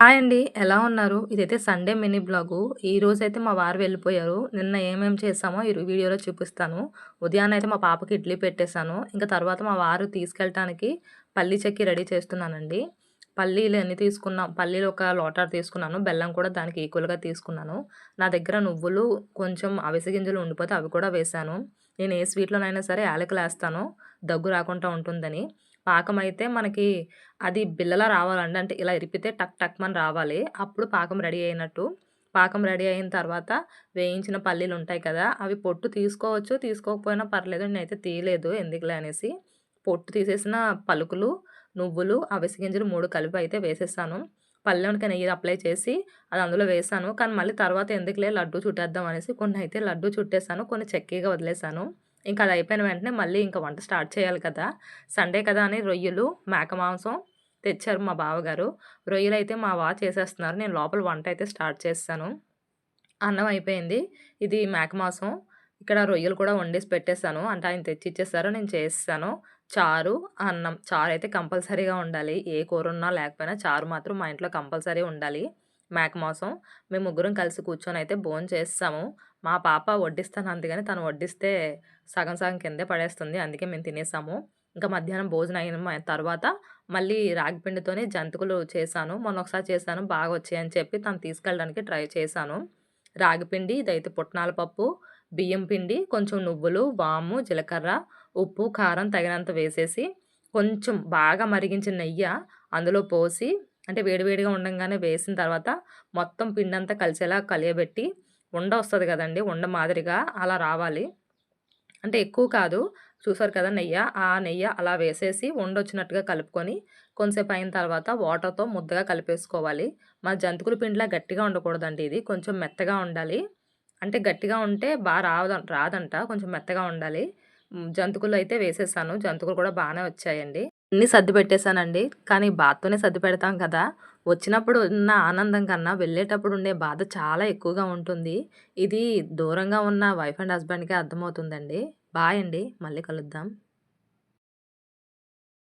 Hi అండి. ఎలా ఉన్నారు? ఇదైతే సండే మినీ బ్లాగు. ఈరోజైతే మా వారు వెళ్ళిపోయారు. నిన్న ఏమేమి చేశామో ఈ వీడియోలో చూపిస్తాను. ఉదయాన్నే అయితే మా పాపకి ఇడ్లీ పెట్టేశాను. ఇంకా తర్వాత మా వారు తీసుకెళ్ళటానికి పల్లీ చెక్కి రెడీ చేస్తున్నానండి. పల్లీలు ఎన్ని తీసుకున్నా పల్లీలు ఒక లోటార్ తీసుకున్నాను. బెల్లం కూడా దానికి ఈక్వల్‌గా తీసుకున్నాను. నా దగ్గర నువ్వులు, కొంచెం అవిసె గింజలు ఉండిపోతే అవి కూడా వేశాను. నేను ఏ స్వీట్‌లోనైనా సరే యాలకులేస్తాను. దగ్గు రాకుండా ఉంటుందని. పాకం అయితే మనకి అది బిల్లలా రావాలండి. అంటే ఇలా ఇరిపితే టక్ టక్ మన రావాలి. అప్పుడు పాకం రెడీ అయినట్టు. పాకం రెడీ అయిన తర్వాత వేయించిన పల్లీలు ఉంటాయి కదా! అవి పొట్టు తీసుకోవచ్చు. తీసుకోకపోయినా పర్లేదు. నేనైతే తీయలేదు ఎందుకులే అనేసి. పొట్టు తీసేసిన పలుకులు, నువ్వులు, అవిసి గింజలు మూడు కలిపి అయితే వేసేసాను. పళ్ళెంకి నెయ్యి అప్లై చేసి అది అందులో వేసాను. కానీ మళ్ళీ తర్వాత ఎందుకులే లడ్డు చుట్టేద్దాం అనేసి కొన్ని అయితే లడ్డు చుట్టేసాను. కొన్ని చెక్కీగా వదిలేసాను. ఇంకా అది అయిపోయిన వెంటనే మళ్ళీ ఇంకా వంట స్టార్ట్ చేయాలి కదా. సండే కదా అని రొయ్యలు మేక మాంసం తెచ్చారు మా బావగారు. రొయ్యలు అయితే మా వా చేసేస్తున్నారు. నేను లోపల వంట అయితే స్టార్ట్ చేస్తాను. అన్నం అయిపోయింది. ఇది మేక మాంసం. ఇక్కడ రొయ్యలు కూడా వండేసి పెట్టేశాను. అంటే ఆయన తెచ్చి ఇచ్చేసారు నేను చేస్తాను. చారు అన్నం. చారు అయితే కంపల్సరీగా ఉండాలి. ఏ కూర ఉన్నా లేకపోయినా చారు మాత్రం మా ఇంట్లో కంపల్సరీ ఉండాలి. మేక మాసం. మేము ముగ్గురం కలిసి కూర్చొని అయితే భోజనం చేస్తాము. మా పాప వడ్డిస్తాను అందుకని తను వడ్డిస్తే సగం సగం కిందే పడేస్తుంది. అందుకే మేము తినేసాము. ఇంకా మధ్యాహ్నం భోజనం అయిన తర్వాత మళ్ళీ రాగిపిండితోనే జంతికలు చేశాను. మొన్న ఒకసారి చేశాను బాగా వచ్చాయని చెప్పి తను తీసుకెళ్ళడానికి ట్రై చేశాను. రాగిపిండి ఇదైతే పుట్నాల పప్పు బియ్యం పిండి కొంచెం నువ్వులు వాము జీలకర్ర ఉప్పు కారం తగినంత వేసేసి కొంచెం బాగా మరిగించిన నెయ్యి అందులో పోసి అంటే వేడివేడిగా ఉండగానే వేసిన తర్వాత మొత్తం పిండి అంతా కలిసేలా కలియబెట్టి ఉండ వస్తుంది కదండి ఉండ మాదిరిగా అలా రావాలి. అంటే ఎక్కువ కాదు చూసారు కదా నెయ్యి? ఆ నెయ్యి అలా వేసేసి వండొచ్చినట్టుగా కలుపుకొని కొంచెంసేపు అయిన తర్వాత వాటర్తో ముద్దగా కలిపేసుకోవాలి. మన జంతుకుల పిండిలా గట్టిగా ఉండకూడదండి ఇది కొంచెం మెత్తగా ఉండాలి. అంటే గట్టిగా ఉంటే బాగా రాద రాదంట కొంచెం మెత్తగా ఉండాలి. జంతుకులు అయితే వేసేసాను జంతుకులు కూడా బాగానే వచ్చాయండి. అన్ని సర్ది పెట్టేశానండి కానీ బాధతోనే సర్ది పెడతాం కదా. వచ్చినప్పుడు ఉన్న ఆనందం కన్నా వెళ్ళేటప్పుడు ఉండే బాధ చాలా ఎక్కువగా ఉంటుంది. ఇది దూరంగా ఉన్న వైఫ్ అండ్ హస్బెండ్కే అర్థమవుతుందండి. బాయ్ అండి. మళ్ళీ కలుద్దాం.